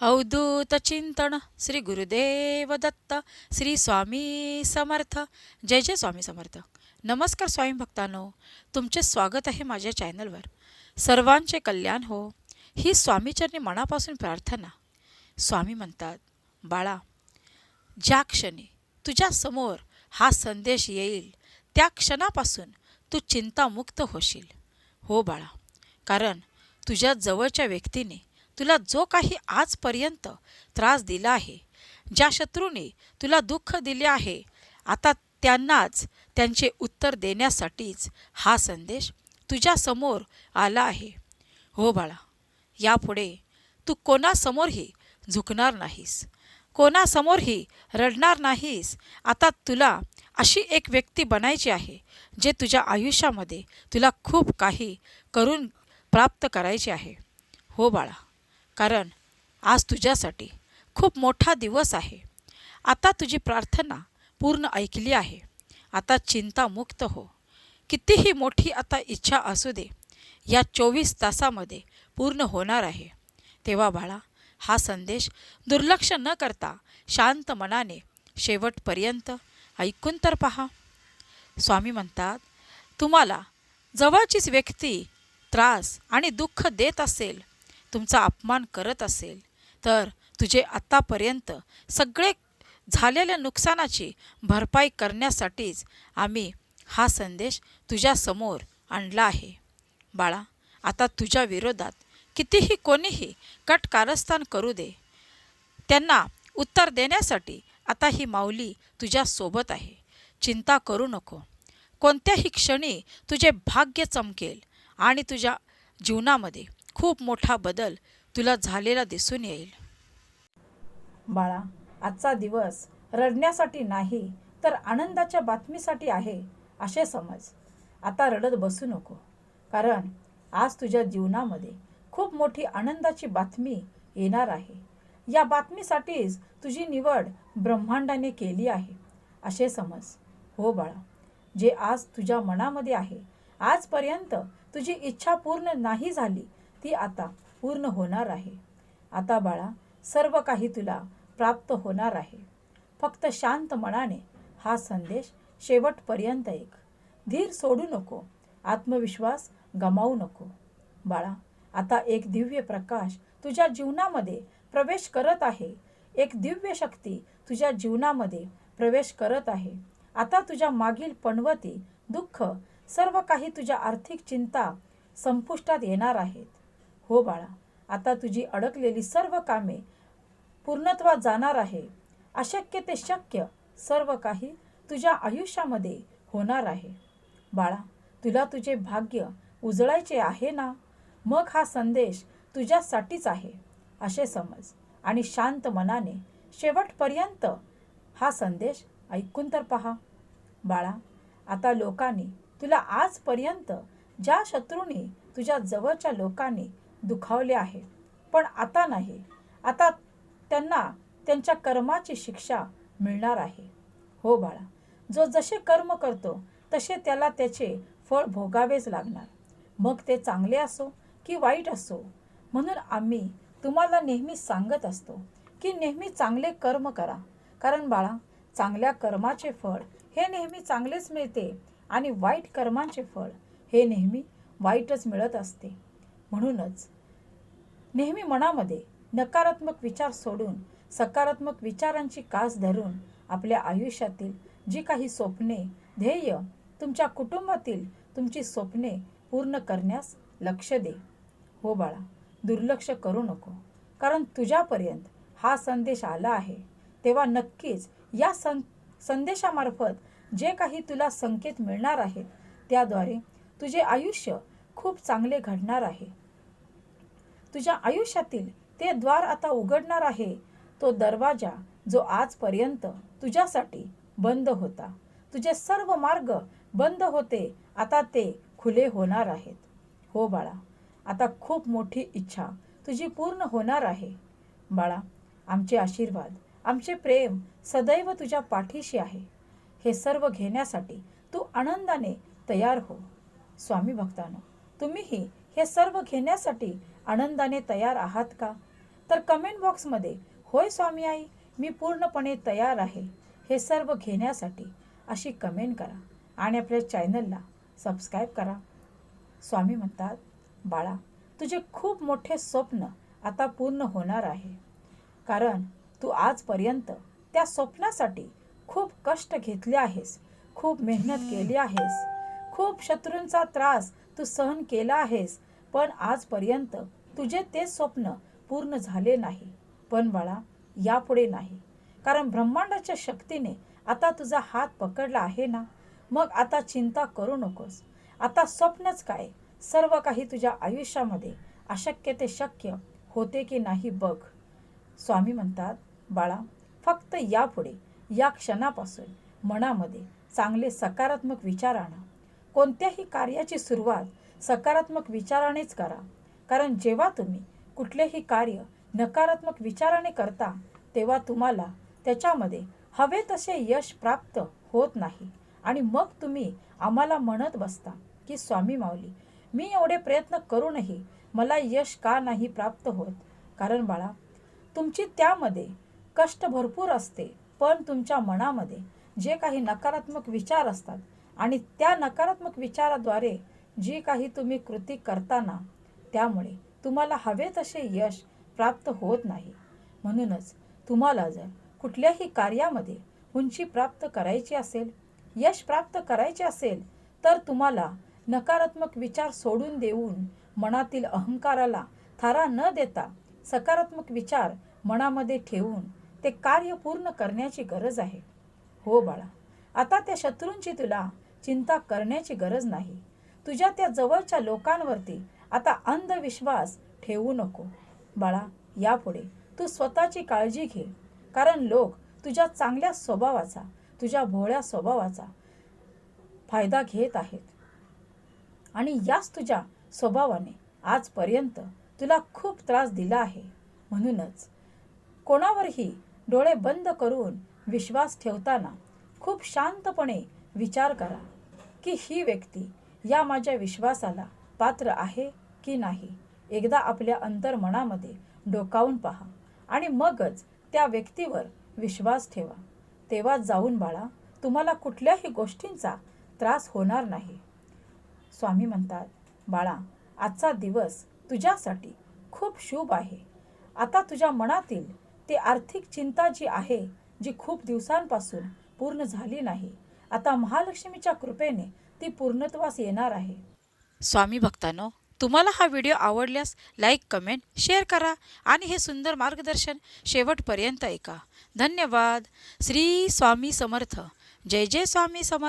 अवधूत चिंतन श्री गुरुदेव दत्त श्री स्वामी समर्थ जय जय स्वामी समर्थ नमस्कार स्वामी भक्तांनो तुमचे स्वागत आहे माझ्या चॅनलवर सर्वांचे कल्याण हो ही स्वामीचरणी मनापासून प्रार्थना स्वामी म्हणतात बाळा ज्या क्षणी तुझ्या समोर हा संदेश येईल त्या क्षणापासून तू चिंतामुक्त होशील हो बाळा कारण तुझ्या जवळच्या व्यक्तीने तुला जो काही आजपर्यंत त्रास दिला आहे ज्या शत्रूने तुला दुःख दिले आहे आता त्यांनाच त्यांचे उत्तर देण्यासाठीच हा संदेश तुझ्यासमोर आला आहे. हो बाळा यापुढे तू कोणासमोरही झुकणार नाहीस. कोणासमोरही रडणार नाहीस. आता तुला अशी एक व्यक्ती बनायची आहे जे तुझ्या आयुष्यामध्ये तुला खूप काही करून प्राप्त करायचे आहे. हो बाळा कारण आज तुझ्यासाठी खूप मोठा दिवस आहे. आता तुझी प्रार्थना पूर्ण ऐकली आहे. आता चिंतामुक्त हो. कितीही मोठी आता इच्छा असू दे या चोवीस तासामध्ये पूर्ण होणार आहे. तेव्हा बाळा हा संदेश दुर्लक्ष न करता शांत मनाने शेवटपर्यंत ऐकून तर पहा. स्वामी म्हणतात तुम्हाला जवळचीच व्यक्ती त्रास आणि दुःख देत असेल तुमचा अपमान करत असेल तर तुझे आत्तापर्यंत सगळे झालेल्या नुकसानाची भरपाई करण्यासाठीच आम्ही हा संदेश तुझ्यासमोर आणला आहे. बाळा आता तुझ्या विरोधात कितीही कोणीही कट कारस्थान करू दे. त्यांना उत्तर देण्यासाठी आता ही माऊली तुझ्यासोबत आहे. चिंता करू नको. कोणत्याही क्षणी तुझे भाग्य चमकेल आणि तुझ्या जीवनामध्ये खूप मोठा बदल तुला झालेला दिसून येईल. बाळा आजचा दिवस रडण्यासाठी नाही तर आनंदाच्या बातमीसाठी आहे असे समज. आता रडत बसू नको कारण आज तुझ्या जीवनामध्ये खूप मोठी आनंदाची बातमी येणार आहे. या बातमीसाठीच तुझी निवड ब्रह्मांडाने केली आहे असे समज. हो बाळा जे आज तुझ्या मनामध्ये आहे आजपर्यंत तुझी इच्छा पूर्ण नाही झाली ती आता पूर्ण होणार आहे. आता बाळा सर्व काही तुला प्राप्त होणार आहे. फक्त शांत मनाने हा संदेश शेवटपर्यंत ऐक. धीर सोडू नको. आत्मविश्वास गमावू नको. बाळा आता एक दिव्य प्रकाश तुझ्या जीवनामध्ये प्रवेश करत आहे. एक दिव्य शक्ती तुझ्या जीवनामध्ये प्रवेश करत आहे. आता तुझ्या मागील पणवती दुःख सर्व काही तुझ्या आर्थिक चिंता संपुष्टात येणार आहेत. हो बाळा आता तुझी अडकलेली सर्व कामे पूर्णत्वात जाणार आहे. अशक्य ते शक्य सर्व काही तुझ्या आयुष्यामध्ये होणार आहे. बाळा तुला तुझे भाग्य उजळायचे आहे ना? मग हा संदेश तुझ्यासाठीच आहे असे समज. आणि शांत मनाने शेवटपर्यंत हा संदेश ऐकून तर पहा. बाळा आता लोकांनी तुला आजपर्यंत ज्या शत्रूंनी तुझ्या जवळच्या लोकांनी दुखावले आहे. पण आता नाही. आता त्यांना त्यांच्या कर्माची शिक्षा मिळणार आहे. हो बाळा जो जसे कर्म करतो तसे त्याला त्याचे फळ भोगावेच लागणार. मग ते चांगले असो की वाईट असो? म्हणून आम्ही तुम्हाला नेहमी सांगत असतो की नेहमी चांगले कर्म करा. कारण बाळा चांगल्या कर्माचे फळ हे नेहमी चांगलेच मिळते आणि वाईट कर्मांचे फळ हे नेहमी वाईटच मिळत असते. म्हणूनच नेहमी मनामध्ये नकारात्मक विचार सोडून सकारात्मक विचारांची कास धरून आपल्या आयुष्यातील जी काही स्वप्ने ध्येय तुमच्या कुटुंबातील तुमची स्वप्ने पूर्ण करण्यास लक्ष दे. हो बाळा दुर्लक्ष करू नको. कारण तुझ्यापर्यंत हा संदेश आला आहे. तेव्हा नक्कीच या सं संदेशामार्फत जे काही तुला संकेत मिळणार आहेत त्याद्वारे तुझे आयुष्य खूप चांगले घडणार आहे. तुझ्या आयुष्यातील ते द्वार आता उघडणार आहे. तो दरवाजा जो आजपर्यंत तुझ्यासाठी बंद होता. तुझे सर्व मार्ग बंद होते. आता ते खुले होणार आहेत. हो बाळा आता खूप मोठी इच्छा तुझी पूर्ण होणार आहे. बाळा आमचे आशीर्वाद आमचे प्रेम सदैव तुझ्या पाठीशी आहे. हे सर्व घेण्यासाठी तू आनंदाने तयार हो. स्वामी भक्तानो तुम्हीही हे सर्व घेण्यासाठी आनंदाने तयार आहात का? तर कमेंट बॉक्समध्ये होय स्वामी आई मी पूर्णपणे तयार आहे. हे सर्व घेण्यासाठी अशी कमेंट करा आणि आपल्या चॅनलला सबस्क्राईब करा. स्वामी म्हणतात बाळा तुझे खूप मोठे स्वप्न आता पूर्ण होणार आहे. कारण तू आजपर्यंत त्या स्वप्नासाठी खूप कष्ट घेतले आहेस खूप मेहनत केली आहेस खूप शत्रूंचा त्रास तू सहन केला आहेस पण आजपर्यंत तुझे ते स्वप्न पूर्ण झाले नाही. पण बाळा यापुढे नाही. कारण ब्रह्मांडाच्या शक्तीने आता तुझा हात पकडला आहे ना? मग आता चिंता करू नकोस. आता स्वप्नच काय? सर्व काही तुझ्या आयुष्यामध्ये अशक्य ते शक्य होते की नाही बघ. स्वामी म्हणतात बाळा फक्त यापुढे या क्षणापासून मनामध्ये चांगले सकारात्मक विचार आणा. कोणत्याही कार्याची सुरुवात सकारात्मक विचारानेच करा. कारण जेव्हा तुम्ही कुठलेही कार्य नकारात्मक विचाराने करता तेव्हा तुम्हाला त्याच्यामध्ये हवे तसे यश प्राप्त होत नाही. आणि मग तुम्ही आम्हाला म्हणत बसता की स्वामी माऊली मी एवढे प्रयत्न करूनही मला यश का नाही प्राप्त होत? कारण बाळा तुमची त्यामध्ये कष्ट भरपूर असते पण तुमच्या मनामध्ये जे काही नकारात्मक विचार असतात आणि त्या नकारात्मक विचाराद्वारे जी काही तुम्ही कृती करताना त्यामुळे तुम्हाला हवे तसे यश प्राप्त होत नाही. म्हणूनच तुम्हाला जर कुठल्याही कार्यामध्ये उंची प्राप्त करायची असेल यश प्राप्त करायचे असेल तर तुम्हाला नकारात्मक विचार सोडून देऊन मनातील अहंकाराला थारा न देता सकारात्मक विचार मनामध्ये ठेवून ते कार्य पूर्ण करण्याची गरज आहे. हो बाळा आता त्या शत्रूंची तुला चिंता करण्याची गरज नाही. तुझ्या त्या जवळच्या लोकांवरती आता अंधविश्वास ठेवू नको. बाळा यापुढे तू स्वतःची काळजी घे. कारण लोक तुझ्या चांगल्या स्वभावाचा तुझ्या भोळ्या स्वभावाचा फायदा घेत आहेत. आणि याच तुझ्या स्वभावाने आजपर्यंत तुला खूप त्रास दिला आहे. म्हणूनच कोणावरही डोळे बंद करून विश्वास ठेवताना खूप शांतपणे विचार करा की ही व्यक्ती या माझ्या विश्वासाला पात्र आहे की नाही? एकदा आपल्या अंतर्मनामध्ये डोकावून पहा आणि मगच त्या व्यक्तीवर विश्वास ठेवा. तेव्हा जाऊन बाळा तुम्हाला कुठल्याही गोष्टींचा त्रास होणार नाही. स्वामी म्हणतात बाळा आजचा दिवस तुझ्यासाठी खूप शुभ आहे. आता तुझ्या मनातील ते आर्थिक चिंता जी आहे जी खूप दिवसांपासून पूर्ण झाली नाही आता महालक्ष्मीच्या कृपेने ती पूर्णत्वास येणार आहे. स्वामी भक्तांनो तुम्हाला हा व्हिडिओ आवडल्यास लाईक कमेंट शेअर करा आणि हे सुंदर मार्गदर्शन शेवटपर्यंत ऐका. धन्यवाद. श्री स्वामी समर्थ. जय जय स्वामी समर्थ.